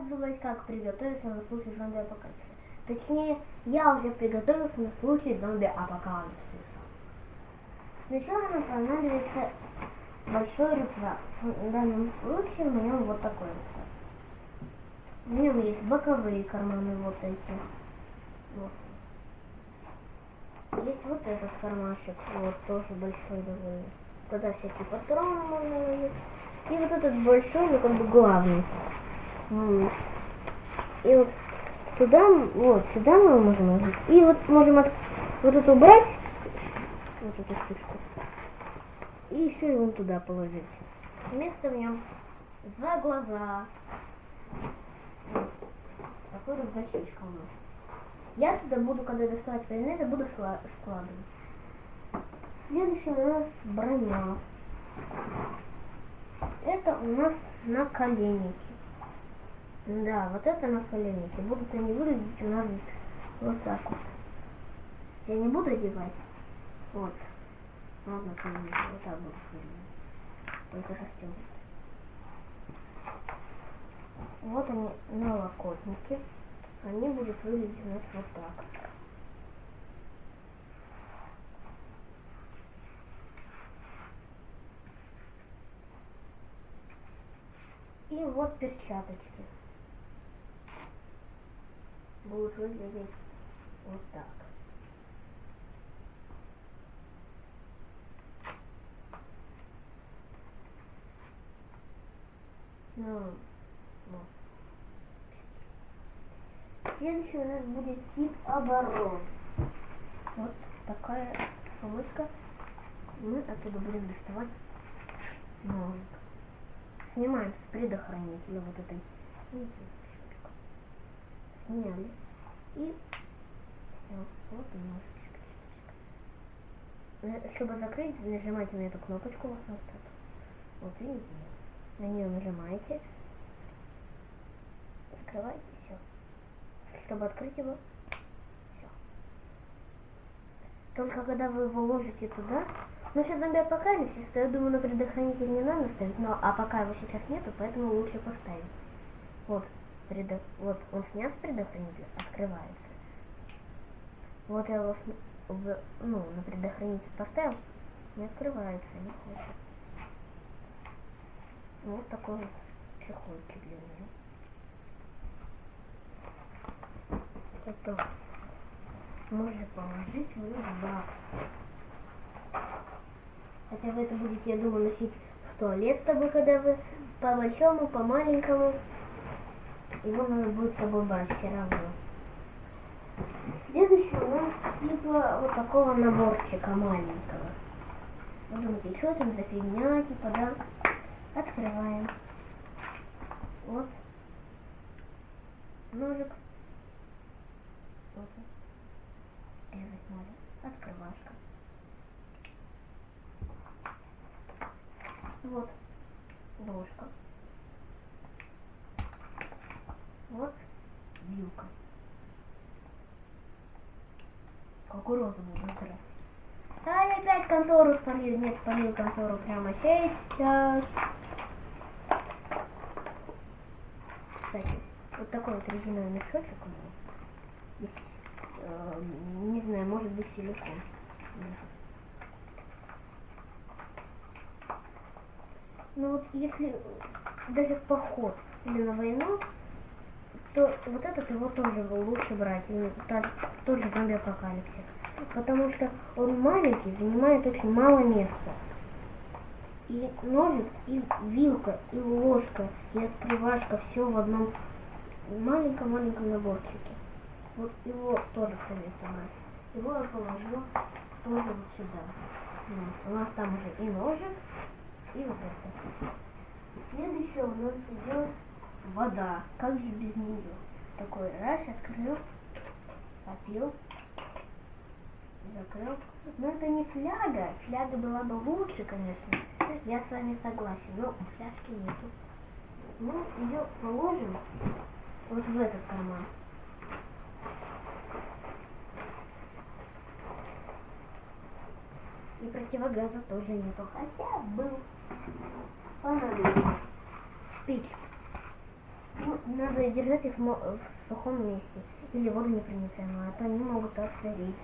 рассказывать, как приготовиться на случай зомби-апокалипсиса. Точнее, я уже приготовился на случай зомби-апокалипсиса. Сначала нам понадобится большой рюкзак. В данном случае у него вот такой рюкзак. В нем есть боковые карманы вот эти. Вот. Есть вот этот кармашек, вот тоже большой довольно. Туда всякие патроны можно ложить. И вот этот большой, ну как бы главный. И вот туда, вот сюда мы можем ложить. И вот можем от, вот это убрать, вот эту штучку. И еще вон туда положить. Место в нем за глаза. Такой рюкзачочка у нас. Я туда буду, когда доставать предметы, буду скла- складывать. Следующий у нас броня. Это у нас наколенники. Да, вот это наколенники. Будут они выглядеть у нас вот так вот. Я не буду одевать. Вот. Вот наколенники. Вот так будут выглядеть. Только расстегнуты. Вот они налокотники. Они будут выглядеть у нас вот так. И вот перчаточки. Будут выглядеть вот так. Ну, вот. Следующий у нас будет тип оборон. Вот такая сумочка. Мы оттуда будем доставать ножик. Снимаем с предохранителя вот этой. видите. Сняли. И всё, вот. Э, Чтобы закрыть, нажимайте на эту кнопочку вот эту. Вот видите? На нее нажимаете. Закрываете, все. Чтобы открыть его, все. Только когда вы его ложите туда, ну сейчас зомби апокалипсис, то я думаю, на предохранитель не надо ставить, но а пока его сейчас нету, поэтому лучше поставить. Вот, предо... вот он снят с предохранителя, открывается. Вот я его сни- в- ну, на предохранитель поставил, не открывается, не хочет. Вот такой вот чехольчик для нее. Это можно положить в рюкзак. Хотя вы это будете, я думаю, носить в туалет с собой, когда вы по большому, по маленькому. Его надо будет с собой брать все равно. Следующий у нас типа вот такого наборчика маленького. Вы думаете, что там за фигня, типа, да? Открываем. Вот. Ножик. Вот. Резать надо. Открывашка. Вот. Ложка. Вот. Вилка. Аккуратно буду брать. А я опять контору спалил. Нет, спалил контору прямо сейчас. Кстати, вот такой вот резиновый мешочек у него. Э, не знаю, может быть силикон. Ну вот если даже в поход или на войну, то вот этот его тоже лучше брать, и та- тоже зомби апокалипсис. Потому что он маленький, занимает очень мало места. И ножик, и вилка, и ложка, и открывашка, все в одном маленьком-маленьком наборчике. Вот его тоже советую брать. Его я положу тоже вот сюда. У нас там уже и ножик, и вот это. Следующее у нас идет вода. Как же без нее? Такой раз открыл, попил, закрыл. Но это не фляга. Фляга была бы лучше, конечно. Я с вами согласен, но фляжки нету. Мы ее положим вот в этот карман. И противогаза тоже нету. Хотя был. Понадобится. Спички. Ну, Надо держать их в сухом месте. Или водонепроницаемую, а то они могут отсырить.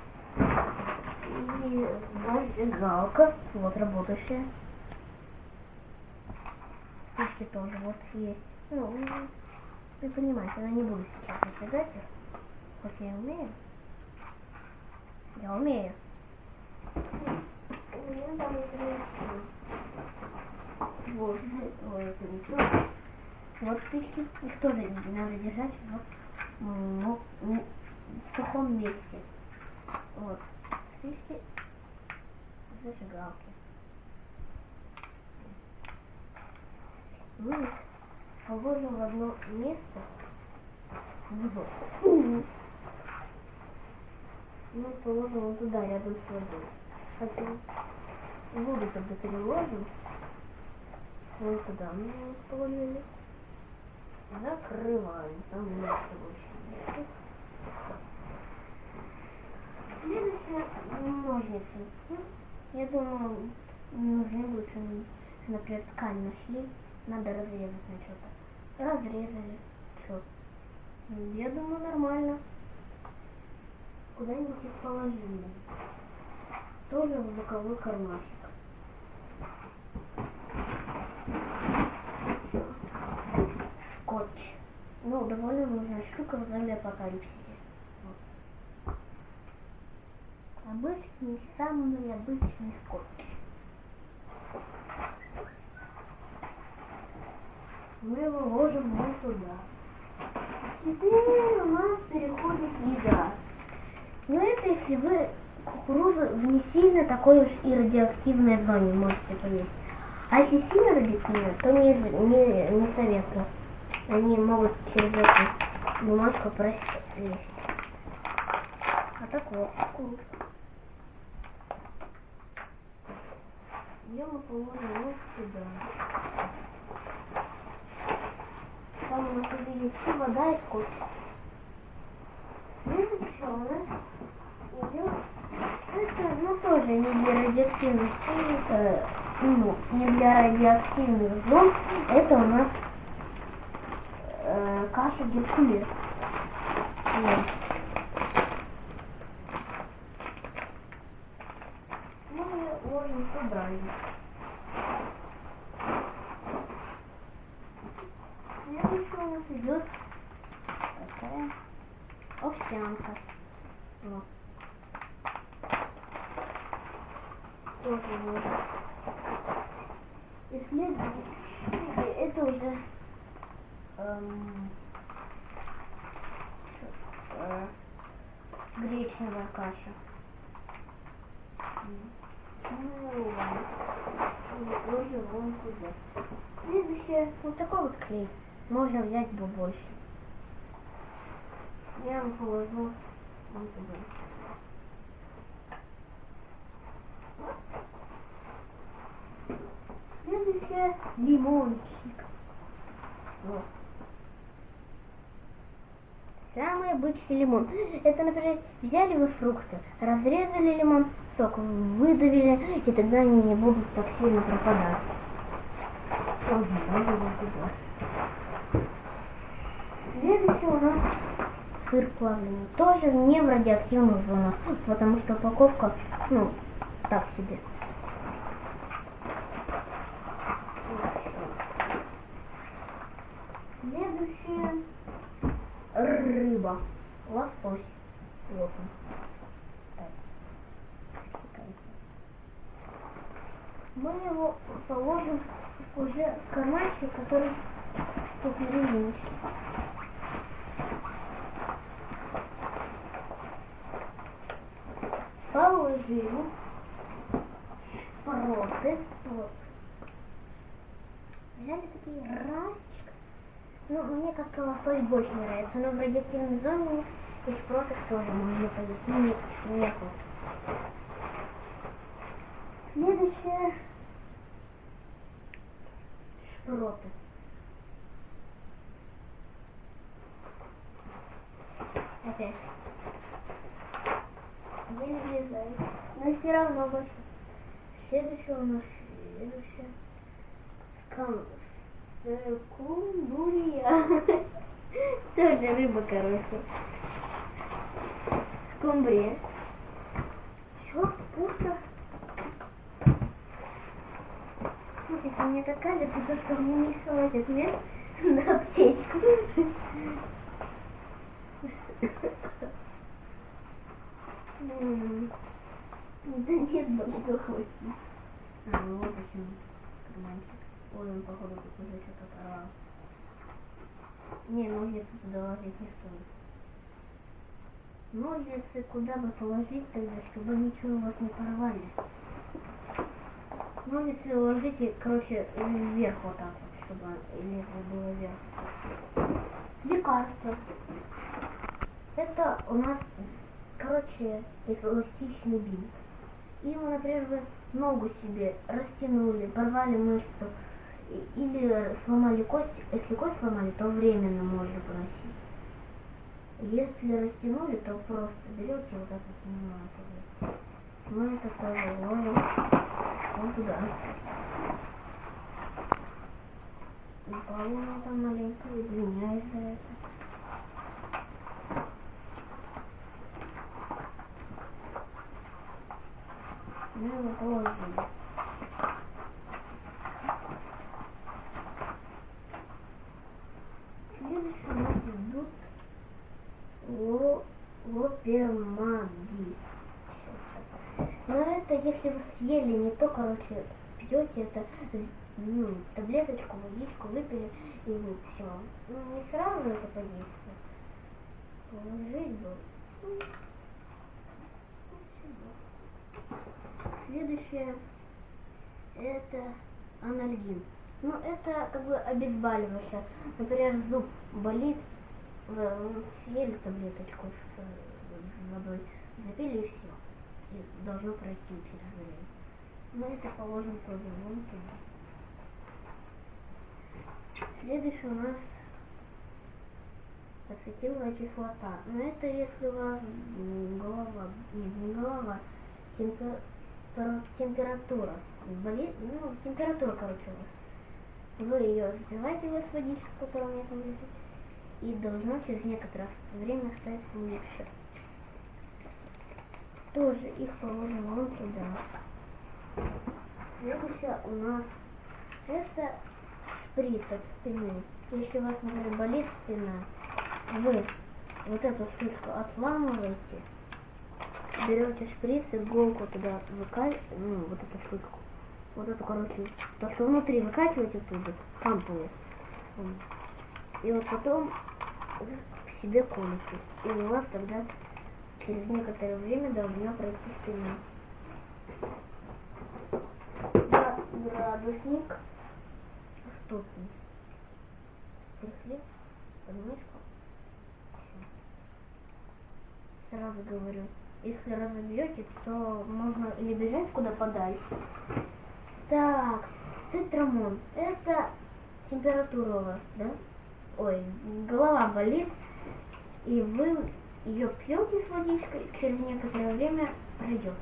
И зажигалка, вот работающая. Спички тоже вот есть. Ну, м, вы понимаете, я не буду сейчас зажигать их. Хоть я умею. Я умею. У меня там это Вот, это ничего. Вот спички, их тоже надо держать в, м, в сухом месте. Вот, спички, зажигалки. Мы их положим в одно место. Мы положим вот туда, рядом с водой. Хотя воду тогда переложим. Вот туда мы положили. Закрываем. Там место больше нет. Ножницы. Я думаю, нужны м, например, ткань нашли. Надо разрезать на что-то. Разрезали. Что? Я думаю, нормально. Куда-нибудь их положили. Тоже в боковой кармашек. Ну, довольно нужная штука в зомби-апокалипсисе. Вот. Обычный, самый обычный скотч. Мы его ложим вот туда. Теперь у нас переходит еда. Но это если вы кукурузу в не сильно такой уж и радиоактивной зоне можете повесить. А если сильно радиоактивно, то не, не, не советую. Они могут через эту бумажку пролезть. А так вот, кукуруза. Ее мы положим вот сюда. Там у нас есть и вода, и скотч. Следующее у нас это, ну, тоже не для радиоактивных, э, ну, не для радиоактивных зон, это у нас э, каша Геркулес. Вот. Мы ее ложим туда. же. Следующее у нас идет такая овсянка. Вот. Тоже вот. И следующее, это уже эм, э, гречневая каша. Ну, ложим вон туда. Следующее, вот такой вот клей. Можно взять побольше. Я вам положу вон туда. Следующее лимончик. Вот. Самый обычный лимон. Это, например, взяли вы фрукты, разрезали лимон, сок выдавили, и тогда они не будут так сильно пропадать. Следующий у нас сыр плавленый. Тоже не в радиоактивных зонах, потому что упаковка, ну, так себе. Рыба. Лосось. Вот он. Мы его положим уже в карманчик, который посередине. Положим шпроты. Вот. Взяли такие разчик. Ну, мне как лосось больше нравится, но в радиоактивной зоне и шпротов тоже можно поесть. Ну, не, нету. Следующее шпроты. Опять. Еле влезает. Но все равно больше. Следующее у нас следующее. Скам... Скумбрия. такая же рыба, короче. Скумбрия. Все, пусто. Слушайте, мне так кажется, то, что мне не хватит мест на аптечку. М, Да нет, должно хватить. А, вот почему. Карманчик. Он, походу, уже что-то порвал. Не, ножницы туда ложить не стоит. Ножницы куда бы положить тогда, чтобы ничего у вас не порвали? Ножницы ложите, короче, вверх вот так вот, чтобы лезвие было вверх. Лекарство. Это у нас, короче, эластичный бинт. И вы, например, ногу себе растянули, порвали мышцу, или сломали кость, если кость сломали, то временно можно поносить. Если растянули, то просто берете вот так вот снимаете. Мы это тоже ложим вот туда. И Павловна там маленько извиняюсь за это. Ну, его положили. Следующие у нас идут ло- лопермаги. Но это если вы съели не то, короче, пьете это, ну, таблеточку, водичку выпили, и все. Ну, не сразу это подействует. Положить бы. Следующее это анальгин. Ну, это как бы обезболивающее. Например, зуб болит, вы м, съели таблеточку с э, водой, запили и все. И должно пройти через время. Мы это положим тоже вон туда. Следующий у нас ацетиловая кислота. Но это если у вас голова, не голова, темпе- тер- температура болит, ну, температура, короче, у вас. Вы ее взбиваете в водичку, которую у меня там лежит, и должно через некоторое время стать лучше. Тоже их положим вон туда. Следующее у нас это шприц от спины. Если у вас, например, болит спина, вы вот эту штучку отламываете, берете шприц, иголку туда выкачиваете, ну, вот эту штучку, вот эту, короче, то, что внутри выкачиваете оттуда, ампулы. И вот потом к себе колите. И у вас тогда через некоторое время должна пройти. Гра- Градусник ступни. Пришли, подмышку. Всё. Сразу говорю, если разобьете, то можно или бежать куда подальше. Так, цитрамон. Это температура у вас, да? Ой, голова болит, и вы ее пьете с водичкой, через некоторое время пройдет.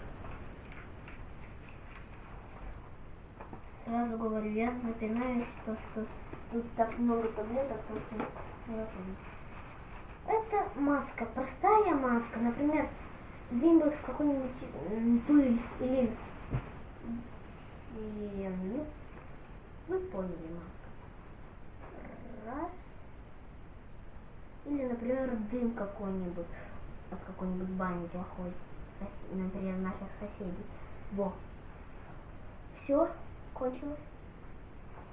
Сразу говорю, я напинаюсь, то, что тут так много таблеток, то что я помню. Это маска, простая маска, например, в какой-нибудь пыль или, и, ну, вы поняли маска. Раз. Или, например, дым какой-нибудь от какой-нибудь бани плохой, например, наших соседей. Во. Все, кончилось.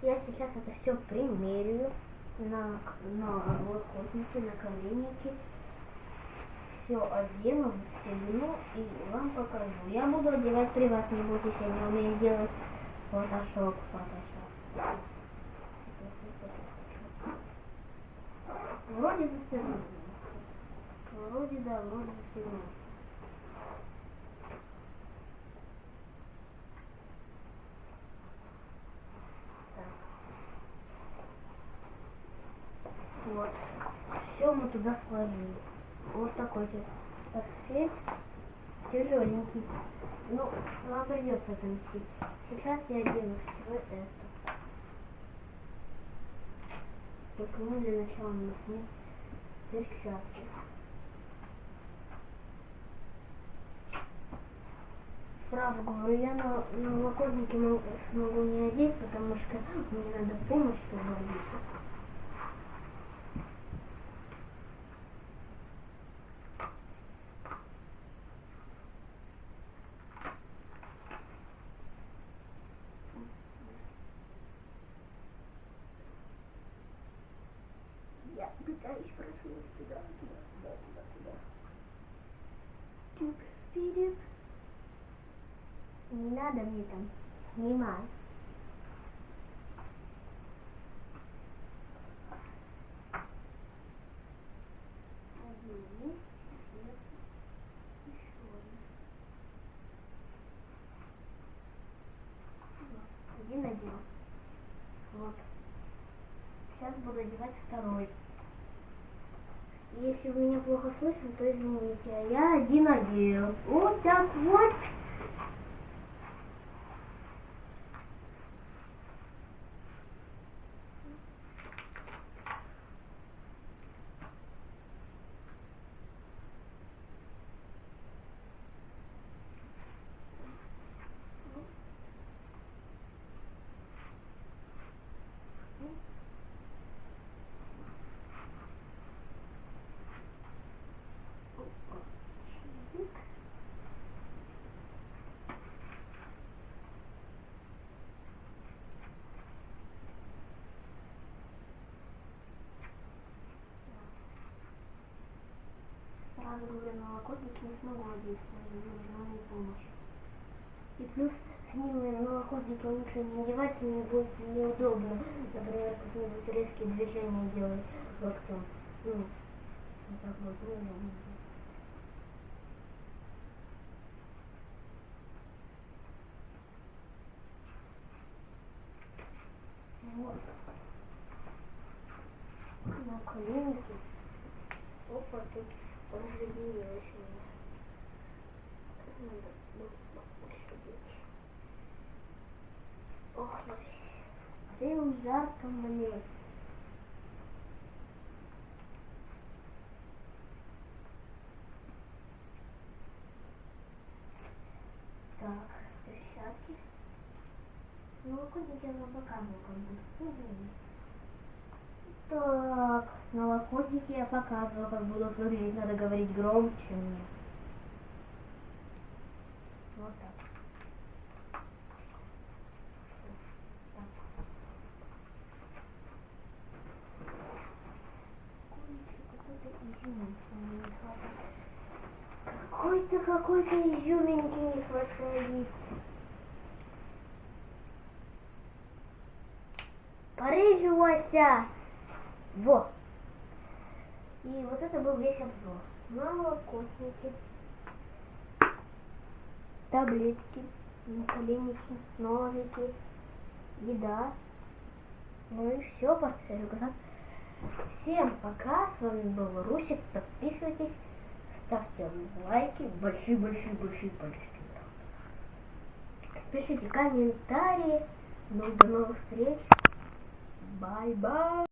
Я сейчас это все примерю на, на локотники, на коленники. Все одену, стегну и вам покажу. Я буду одевать при вас, не бойтесь, я не умею делать фотошоп, фотошоп. Вроде застегнул. Вроде да, вроде. Так. Вот. Все мы туда сложили. Вот такой вот портфель. Тяжеленький. Ну, вам придется это носить. Сейчас я одену все это. Мы для начала снять перчатки. Правду говорю, я на, на молокознике могу, не одеть, потому что мне надо помощь, чтобы одеть. Пытаюсь просунуть туда, туда, туда, туда, туда. Тюк, вперед. Не надо мне там снимать. Один, один. Вот. Сейчас буду одевать второй. Если меня плохо слышно, то извините. Я один одел. Вот так вот. Говорю, на налокотники не смогу мне нужна мне помощь. И плюс с ними налокотники лучше не одевать, мне будет неудобно, например, какие-нибудь резкие движения делать локтем. Ну, вот так вот, неудобно. Вот. На коленке. Опа, тут Ох, ну, прям жарко мне. Так, перчатки. Ну, куда я вам показываю, как будет. Так, налокотники я показывала, как будут выглядеть. Надо говорить громче мне. Вот так. Так. Какой-то изюминки не хватает. Какой-то какой-то изюминки не хватает. Порыживайся! Вот. И вот это был весь обзор. Молокосники, таблетки, наколенники, ножики, еда. Ну и все, пацаны. Всем пока, с вами был Русик, подписывайтесь, ставьте лайки, большие-большие-большие пальчики. Пишите комментарии. Ну, до новых встреч. Bye-bye.